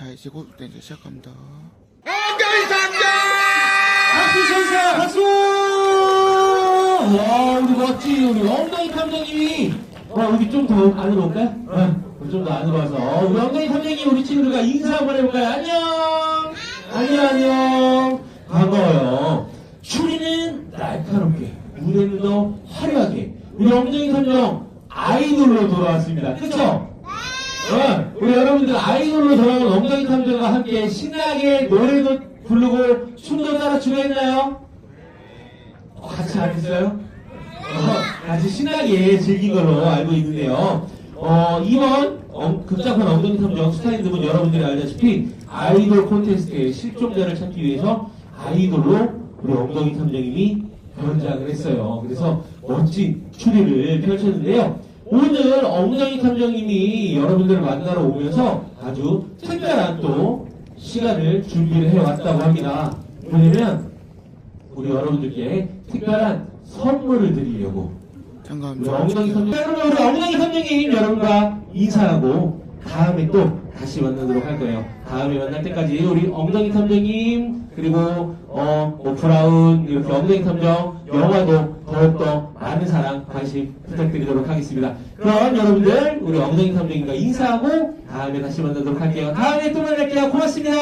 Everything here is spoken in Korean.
자 이제 곧 이제 시작합니다. 박수 천사 박수! 와 우리 멋지 우리 엉덩이 탐정님이 와 우리 좀 더 안으로 올까요? 어, 우리 좀더 안으로 와서 우리 엉덩이 탐정님 우리 친구들과 인사 한번 해볼까요? 안녕! 안녕 안녕 반가워요 추리는 날카롭게 무대는 더 화려하게 우리 엉덩이 탐정 아이돌로 돌아왔습니다 그쵸? 어, 우리 여러분들 아이돌로 돌아온 엉덩이 탐정과 함께 신나게 노래도 부르고 춤도 따라 추고 했나요? 어, 같이 안 했어요? 어, 같이 신나게 즐긴 걸로 알고 있는데요. 어, 이번 엉- 극장판 엉덩이 탐정 스타일드분 여러분들이 알다시피 아이돌 콘테스트의 실종자를 찾기 위해서 아이돌로 우리 엉덩이 탐정님이 변장을 했어요. 그래서 멋진 추리를 펼쳤는데요. 오늘 엉덩이 탐정님이 여러분들을 만나러 오면서 아주 특별한 또 시간을 준비를 해왔다고 합니다. 뭐냐면 우리 여러분들께 특별한 선물을 드리려고 우리 엉덩이 선생 여러분 우리 엉덩이 선생님 여러분과 인사하고 다음에 또 다시 만나도록 할 거예요. 다음에 만날 때까지 우리 엉덩이 탐정님 그리고 어뭐 브라운 이렇게 엉덩이 탐정 영화도 더욱더 많은 사랑 관심 부탁드리도록 하겠습니다. 그럼 여러분들 우리 엉덩이 탐정님과 인사하고 다음에 다시 만나도록 할게요. 다음에 또 만날게요. 고맙습니다.